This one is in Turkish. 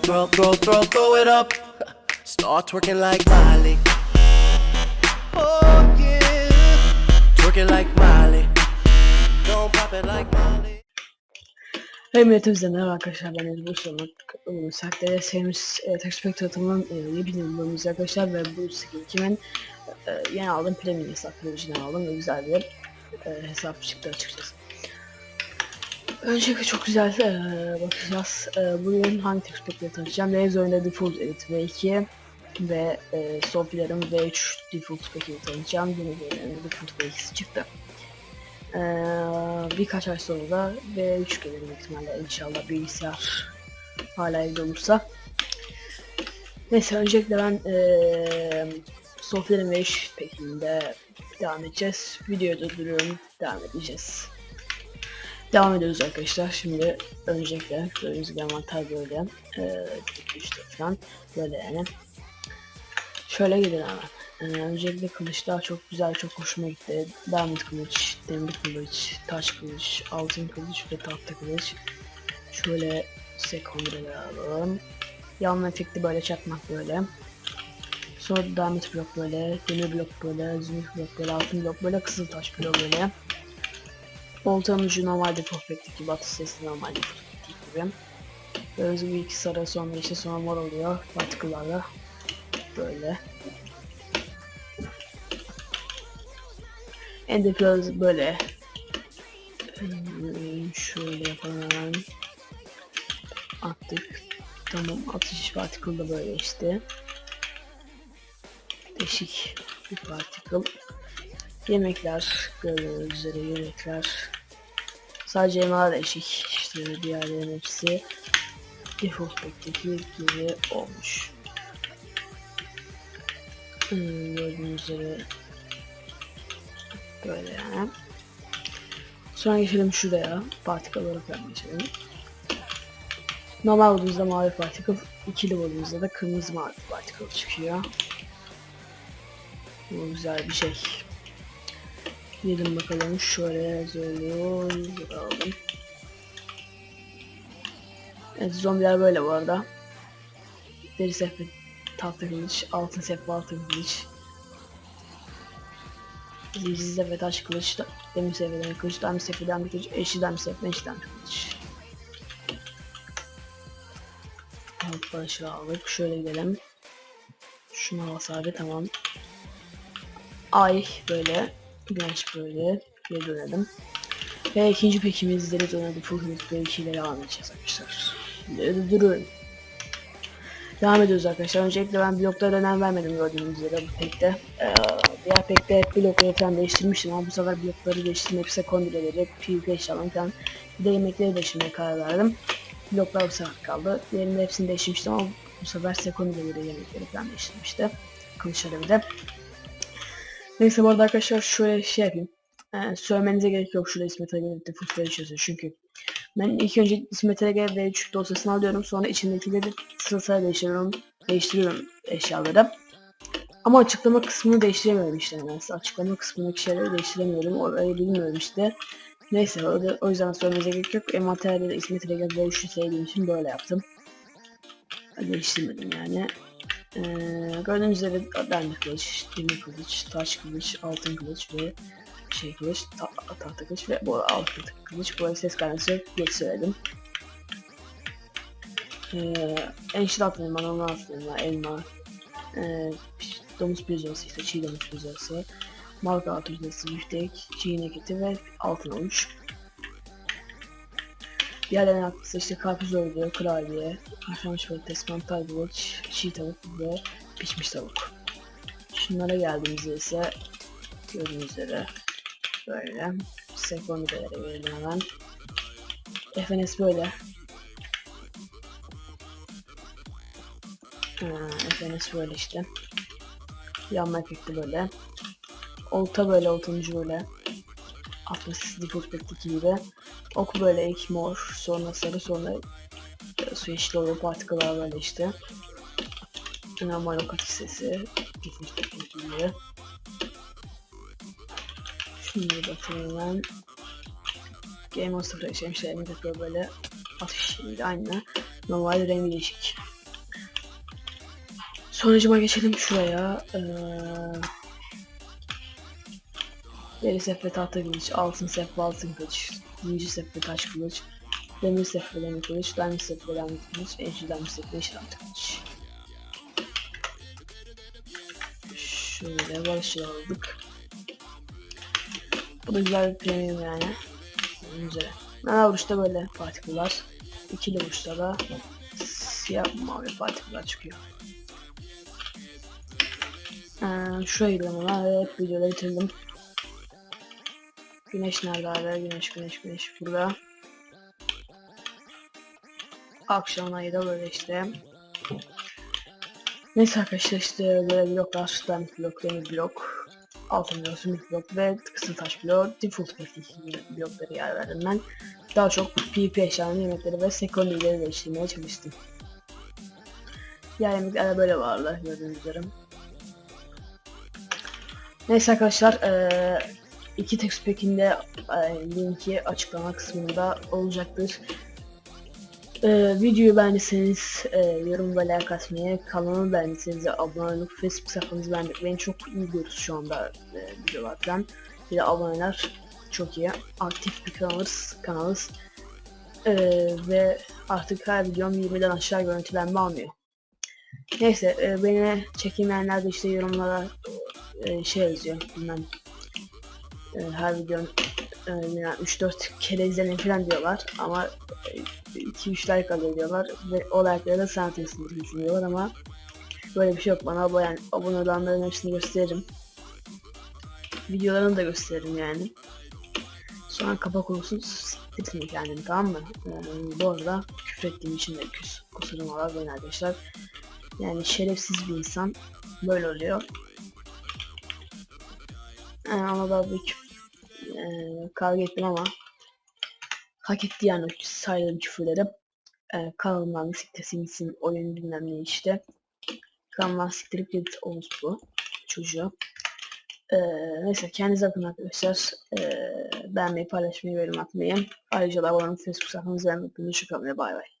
Throw, throw, throw, throw it up. Start twerking like Miley. Oh yeah. Twerking like Miley. Don't pop it like Miley. Milletimize merhaba arkadaşlar ben Ezgi Bursalık Sakte sevmiş e, Textpack tanıtımının e, yepyeni bölümümüz arkadaşlar ve bu skin kimin e, yeni aldım premium hesap aldım ve güzel bir e, hesap çıktı açıkçası. Öncelikle çok güzel e, bakacağız. E, bugün hangi Textpack'leri tanıtacağım? Raze oyunda Default Edit V2 ve e, Sophie'lerin V3 Default Pack'i tanıtacağım. Yeni oyunların Default V2'si çıktı. Ee, birkaç ay sonra da V3 gelir büyük ihtimalle inşallah bilgisayar hala evde olursa. Neyse öncelikle ben ee, Software'in V3 pekinde devam edeceğiz. Videoyu durduruyorum. Devam edeceğiz. Devam ediyoruz arkadaşlar. Şimdi öncelikle gördüğünüz gibi envanter böyle. Ee, işte falan böyle yani. Şöyle gidelim hemen. Ee, öncelikle kılıçlar çok güzel, çok hoşuma gitti. Diamond kılıç, demir kılıç, taş kılıç, altın kılıç ve tahta kılıç. Şöyle sekondreler alalım. Yan efekti böyle çakmak böyle. Sonra diamond blok böyle, demir blok böyle, zümrüt blok böyle, altın blok böyle, kızıl taş blok böyle. Oltanın ucu normalde perfect gibi, atış sesi normalde perfect gibi. Böyle bir iki sarı sonra işte sonra mor oluyor partiküllerle. Böyle. Ender Pearls böyle. Hmm, Şöyle yapalım. Attık. Tamam atış particle da böyle işte. Değişik bir particle. Yemekler gördüğünüz üzere yemekler. Sadece yemeğler değişik. İşte diğerlerin hepsi default pack'teki gibi olmuş. Hmm, gördüğünüz üzere Böyle yani. Sonra geçelim şuraya. Particle olarak geçelim. Normal modumuzda mavi particle, ikili modumuzda da kırmızı mavi particle çıkıyor. Bu güzel bir şey. Gidelim bakalım şöyle zorluyor. Alalım. Evet zombiler böyle bu arada. Deri sehpe tahta kılıç, altın sehpe altın kılıç, Zincirde ve taş kılıç, demir seviyeden kılıç, demir seviyeden kılıç, eşi demir seviyeden eşi demir kılıç. Alt başı aldık. Şöyle gidelim. Şuna wasabi tamam. Ay böyle. Güneş böyle. Geri dönelim. Ve ikinci pekimizleri dönelim. Full hızlı ikileri almayacağız arkadaşlar. Şimdi durun. Devam ediyoruz arkadaşlar. Öncelikle ben bloklara önem vermedim gördüğünüz üzere bu pekte. Ee, diğer pekte hep blokları falan değiştirmiştim ama bu sefer blokları değiştirmek sekondreleri, PvP eşyalarını falan bir de değiştirmeye karar verdim. Bloklar bu sefer kaldı. Diğerinde hepsini değiştirmiştim ama bu sefer sekondreleri, yemekleri falan değiştirmişti. Kılıçları bir de. Neyse bu arada arkadaşlar şöyle şey yapayım. Ee, söylemenize gerek yok şurada İsmet Ali birlikte futbolu çözüyor çünkü. Ben ilk önce İsmet Ali V3 dosyasını alıyorum sonra içindekileri sıra sıra değiştiriyorum, değiştiriyorum eşyaları. Ama açıklama kısmını değiştiremiyorum işte nedense. Açıklama kısmındaki şeyleri değiştiremiyorum. Orayı bilmiyorum işte. Neyse da, o yüzden söylemenize gerek yok. Envanterde de İsmet Ali V3'ü sevdiğim için böyle yaptım. Değiştirmedim yani. Ee, gördüğünüz üzere demir kılıç, demir kılıç, taş kılıç, altın kılıç ve şey kılıç, ta tahta kılıç ve bu altın kılıç. Bu ses kaynaklısı geç söyledim. Ee, enşir atlayayım bana onu atlayayım ben elma. Ee, domuz pizzası işte çiğ domuz pizzası. Marka atıcısı, biftek, çiğnek eti ve altın olmuş. Diğerlerinin aklısı işte karpuz örgü, kurabiye, haşlanmış patates, mantar bulç, çiğ tavuk ve pişmiş tavuk. Şunlara geldiğimizde ise gördüğünüz üzere böyle sekondrelere verelim hemen. FNS böyle. Ha, FNS böyle işte. Yanma efekti böyle. Olta böyle, oltancı böyle. Atlas default gibi. Ok böyle ilk mor, sonra sarı, sonra su yeşil oluyor. Partiküler böyle işte. Normal ok atış sesi. Gibi. Şimdi bakayım ben. Game of Thrones yaşamışlar. Elimde böyle atış şimdi aynı. Normal rengi değişik. Sonucuma geçelim şuraya. Ee, Deri sef ve tahta kılıç, altın sef ve altın kılıç, zincir sef ve taş kılıç, demir sef ve demir kılıç, diamond sef ve diamond kılıç, eşli diamond sef ve eşli diamond kılıç. Şöyle barışçı aldık. Bu da güzel bir premium yani. Güzel. Ana vuruşta böyle partiküller. İkili vuruşta da siyah mavi partiküller çıkıyor. Ee, ama ve hep videoları bitirdim. Güneş nerede hala? Güneş, güneş, güneş burada. Akşam ayı da böyle işte. Neyse arkadaşlar işte böyle bloklar, diamond blok, demir blok, altın blok, zümrüt blok ve kısır taş blok, default blokları yer verdim ben. Daha çok PvP eşyalarının yemekleri ve sekondileri değiştirmeye çalıştım. Diğer yemekler böyle vardı gördüğünüz üzere. Neyse arkadaşlar eee iki text pack'inde eee, linki açıklama kısmında olacaktır. Eee videoyu beğendiyseniz eee yorum ve like atmayı, kanalı beğendiyseniz abone olup Facebook sayfamızı beğenmek beni çok iyi görüyoruz şu anda eee videolardan. Bir de aboneler çok iyi. Aktif bir kanalız. kanalız. Eee, ve artık her videom 20'den aşağı görüntülenme almıyor. Neyse eee, beni çekinmeyenler de işte yorumlara eee, şey yazıyor bilmem eee, her videom eee, yani 3-4 kere izlenin falan diyorlar. Ama 2-3 like alıyor diyorlar. Ve o da atıyorsun diye düşünüyorlar ama böyle bir şey yok. Bana abone, abone olanların hepsini gösteririm. Videolarını da gösteririm yani. Sonra kapak olsun siktirtmeyin kendini tamam mı? Ee, bu arada küfür ettiğim için de küs, kusurum var benim arkadaşlar. Yani şerefsiz bir insan böyle oluyor. Ee, ama da bir küf- ee, kavga ettim ama hak etti yani saydığım küfürleri. Ee, kanalımdan siktirsin gitsin oyun bilmem ne işte. Kanalımdan siktirip git olmuş bu çocuğu. Ee, neyse kendinize bakın arkadaşlar. Ee, beğenmeyi, paylaşmayı, yorum atmayı. Ayrıca da abone olup Facebook sayfamızı beğenmeyi unutmayın. Bay bay.